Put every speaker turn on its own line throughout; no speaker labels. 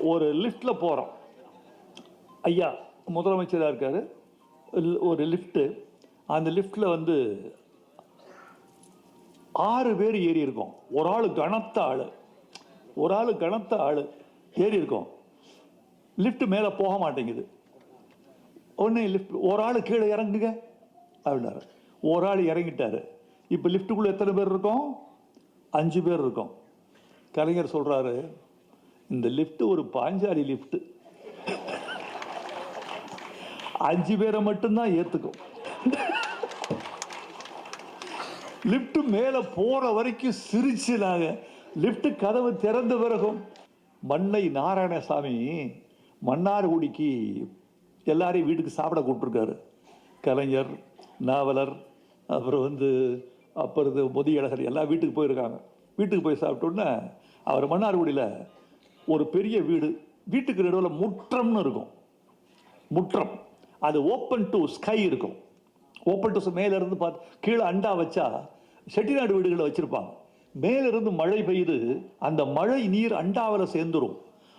ஒரு லிஃப்டில் போகிறோம் ஐயா முதலமைச்சராக இருக்கார். ஒரு லிஃப்ட்டு அந்த லிஃப்டில் வந்து ஆறு பேர் ஏறி இருக்கோம். ஒரு ஆள் கனத்த ஆள். ஒரு ஆள் கனத்த ஆள் ஏறி இருக்கோம். லிஃப்ட் மேலே போக மாட்டேங்குது. உடனே லிஃப்ட் ஒரு ஆள் கீழே இறங்குங்க அப்படின்னாரு. ஒரு ஆள் இறங்கிட்டார். இப்போ லிஃப்ட்டுக்குள்ளே எத்தனை பேர் இருக்கோம்? அஞ்சு பேர் இருக்கோம். கலைஞர் சொல்கிறாரு இந்த லிஃப்ட் ஒரு பாஞ்சாலி லிஃப்ட் அஞ்சு பேரை மட்டும்தான் ஏத்துக்கும். லிஃப்ட் மேல போற வரைக்கும் சிரிச்சு நாங்க லிஃப்ட் கதவு திறந்த பிறகும் மண்ணை நாராயணசாமி மன்னார்குடிக்கு எல்லாரையும் வீட்டுக்கு சாப்பிட கூப்பிட்டுருக்காரு. கலைஞர் நாவலர் அப்புறம் வந்து அப்புறம் முதியழகர் எல்லாம் வீட்டுக்கு போயிருக்காங்க. வீட்டுக்கு போய் சாப்பிட்டோன்னே அவர் மன்னார்குடியில் ஒரு பெரிய வீடு வீட்டுக்கு நடுவில் முற்றம்னு இருக்கும். முற்றம். அது ஓப்பன் டு ஸ்கை இருக்கும். ஓப்பன் டு மேலேருந்து பார்த்து கீழே அண்டா வச்சா செட்டிநாடு வீடுகளை வச்சுருப்பாங்க. மேலிருந்து மழை பெய்யுது அந்த மழை நீர் அண்டாவில் சேர்ந்துரும்.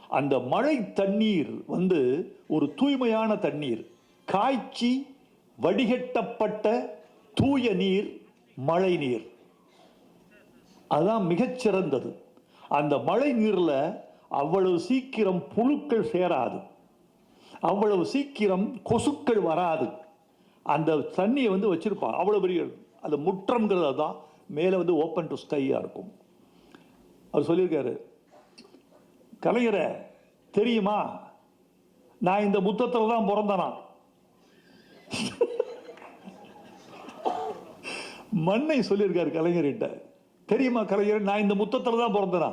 அந்த மழை தண்ணீர் வந்து ஒரு தூய்மையான தண்ணீர். காய்ச்சி வடிகட்டப்பட்ட தூய நீர் மழை நீர். அதுதான் மிகச்சிறந்தது. அந்த மழை நீரில் அவ்வளவு சீக்கிரம் புழுக்கள் சேராது. அவ்வளவு சீக்கிரம் கொசுக்கள் வராது. அந்த தண்ணியை வந்து வச்சுருப்பாங்க. அவ்வளோ பெரிய அந்த முற்றம்ங்கிறது தான் மேலே வந்து ஓப்பன் டு ஸ்கையாக இருக்கும். அவர் சொல்லியிருக்காரு கலைஞரே தெரியுமா? நான் இந்த முத்தத்தில் தான் பிறந்தனா? மண்ணை சொல்லியிருக்காரு கலைஞர்கிட்ட. தெரியுமா கலைஞர் நான் இந்த முத்தத்தில் தான் பிறந்தனா?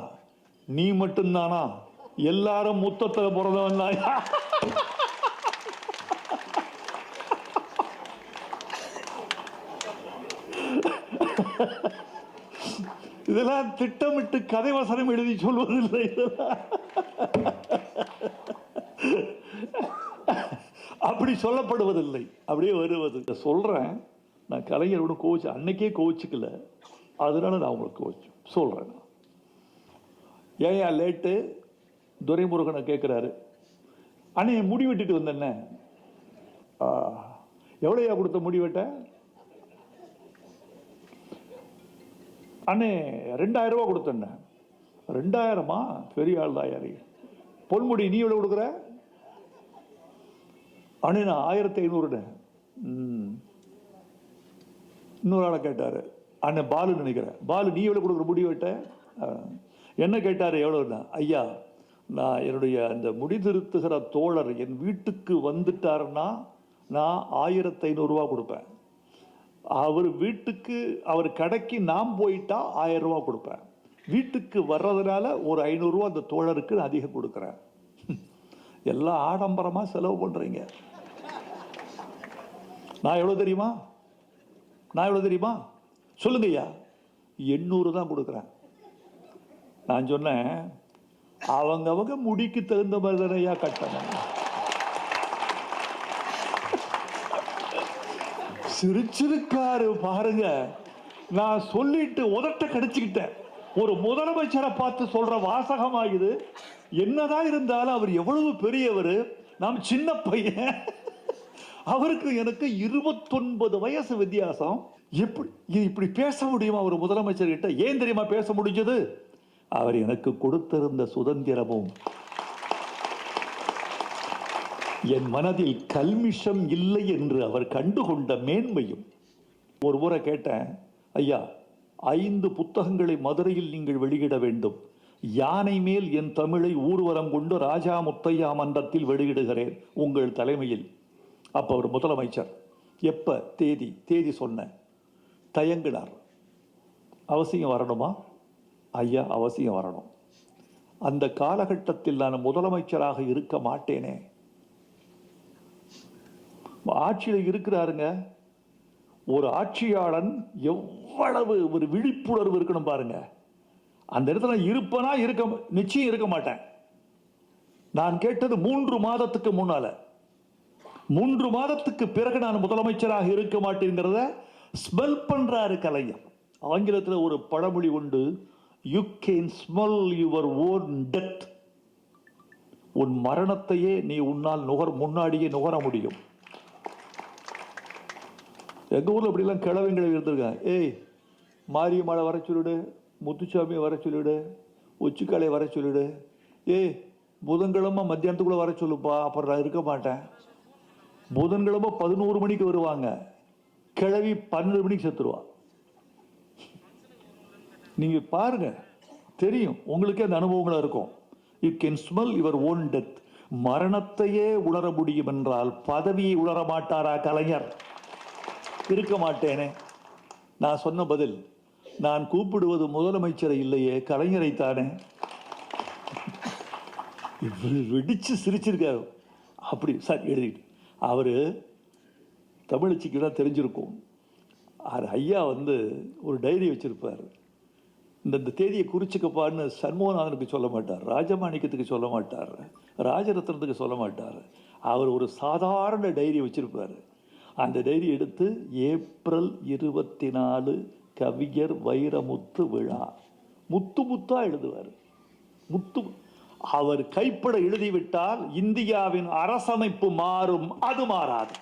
நீ மட்டும்தானா? எல்லாரும் முத்தத்தில் பிறந்தவன் தான். இதெல்லாம் திட்டமிட்டு கதை வசனம் எழுதி சொல்வதில்லை. அப்படி சொல்லப்படுவதில்லை. அப்படியே வருவது. சொல்றேன். நான் கலைஞரோட கோவிச்சு அன்னைக்கே கோவிச்சுக்கல. அதனால நான் உங்களுக்கு கோவிச்சு சொல்றேன் நான். ஏன் லேட்டு? துரைமுருகனை கேட்குறாரு அண்ணே முடி வெட்டிட்டு வந்தேன்ன. எவ்வளோயா கொடுத்த முடி வெட்ட? அண்ணே ரெண்டாயிரம் ரூபா கொடுத்தண்ண ரெண்டாயிரமா? பெரிய ஆள் தான் யாரு? பொன்முடி நீ எவ்வளோ கொடுக்குற? அண்ணே நான் ஆயிரத்தி ஐநூறுண்ணே ம். இன்னொரு ஆளை கேட்டார். அண்ணன் பாலு நினைக்கிறேன். பாலு நீ எவ்வளோ கொடுக்குற முடி வெட்ட? ஆ. என்ன கேட்டார் எவ்வளோண்ணா ஐயா நான் என்னுடைய அந்த முடிதிருத்துகிற தோழர் என் வீட்டுக்கு வந்துட்டாருன்னா நான் ஆயிரத்தி ஐநூறுரூவா கொடுப்பேன். அவர் வீட்டுக்கு அவர் கடைக்கு நான் போயிட்டா ஆயிரம் ரூபா கொடுப்பேன். வீட்டுக்கு வர்றதுனால ஒரு ஐநூறுரூவா அந்த தோழருக்கு நான் அதிகம் கொடுக்குறேன். எல்லாம் ஆடம்பரமாக செலவு பண்ணுறீங்க நான் எவ்வளோ தெரியுமா? நான் எவ்வளோ தெரியுமா? சொல்லுங்க ஐயா எண்ணூறு தான் கொடுக்குறேன். நான் சொன்னேன் அவங்க அவங்க முடிக்கு தகுந்த மாதிரி தானே ஐயா கட்டணும். சிரிச்சிருக்காரு பாருங்க. நான் சொல்லிட்டு உதட்ட கடிச்சுக்கிட்டேன். ஒரு முதலமைச்சரை பார்த்து சொல்ற வாசகம் இது என்னதான் இருந்தாலும் அவர் எவ்வளவு பெரியவர்? நாம் சின்ன பையன். அவருக்கு எனக்கு இருபத்தொன்பது வயசு வித்தியாசம். எப்படி இப்படி பேச முடியுமா? ஒரு முதலமைச்சர்கிட்ட. ஏன் தெரியுமா பேச முடிஞ்சது? அவர் எனக்கு கொடுத்திருந்த சுதந்திரமும் என் மனதில் கல்மிஷம் இல்லை என்று அவர் கண்டுகொண்ட மேன்மையும். ஒரு முறை கேட்டேன் ஐயா ஐந்து புத்தகங்களை மதுரையில் நீங்கள் வெளியிட வேண்டும். யானை மேல் என் தமிழை ஊர்வலம் கொண்டு ராஜா முத்தையா மன்றத்தில் வெளியிடுகிறேன் உங்கள் தலைமையில். அப்போ அவர் முதலமைச்சர் எப்போ? தேதி தேதி சொன்னேன். தயங்கினார். அவசியம் வரணுமா? ஐயா அவசியம் வரணும். அந்த காலகட்டத்தில் நான் முதலமைச்சராக இருக்க மாட்டேனே. ஆட்சியில் இருக்கிறாருங்க. ஒரு ஆட்சியாளன் எவ்வளவு ஒரு விழிப்புணர்வு இருக்கணும் பாருங்க. அந்த இடத்துல இருப்பனா இருக்க நிச்சயம் இருக்க மாட்டேன். நான் கேட்டது மூன்று மாதத்துக்கு முன்னால. மூன்று மாதத்துக்கு பிறகு நான் முதலமைச்சராக இருக்க மாட்டேங்கிறத ஸ்மெல் பண்றாரு கலைஞர். ஆங்கிலத்தில் ஒரு பழமொழி உண்டு you can smell your own death உன் மரணத்தையே நீ உன்னால் நுகர் முன்னாடியே நுகர முடியும். எங்கள் ஊரில் இப்படிலாம் கிழவங்களை இருந்திருக்காங்க ஏய் மாரியம்மாளை வர சொல்லிடு முத்துச்சாமியை வர சொல்லிடு உச்சிக்காலையை வர சொல்லிடு. ஏய் புதன்கிழமை மத்தியானத்துக்குள்ளே வர சொல்லுப்பா அப்புறம் நான் இருக்க மாட்டேன். புதன்கிழமை பதினோரு மணிக்கு வருவாங்க. கிழவி பன்னெண்டு மணிக்கு செத்துருவான் நீங்கள் பாருங்கள் தெரியும் உங்களுக்கே அந்த அனுபவங்களாக இருக்கும். You can smell your own death மரணத்தையே உணர முடியும் என்றால் பதவியை உணர மாட்டாரா கலைஞர்? இருக்க மாட்டேனே. நான் சொன்ன பதில் நான் கூப்பிடுவது முதலமைச்சரை இல்லையே கலைஞரைத்தானே இவர் வெடிச்சு சிரிச்சிருக்காரு. அப்படி சார் எழுதிட்டு. அவர் தமிழச்சிக்கு தான் தெரிஞ்சிருக்கும். அது ஐயா வந்து ஒரு டைரி வச்சுருப்பார். இந்த இந்த தேதியை குறிச்சுக்கப்பான்னு சண்முகநாதனுக்கு சொல்ல மாட்டார். ராஜமாணிக்கத்துக்கு சொல்ல மாட்டார். ராஜரத்னத்துக்கு சொல்ல மாட்டார். அவர் ஒரு சாதாரண டைரி வச்சுருப்பார். அந்த டைரி எடுத்து ஏப்ரல் இருபத்தி நாலு கவிஞர் வைரமுத்து விழா. முத்து முத்தாக எழுதுவார். முத்து அவர் கைப்பட எழுதிவிட்டால் இந்தியாவின் அரசமைப்பு மாறும். அது மாறாது.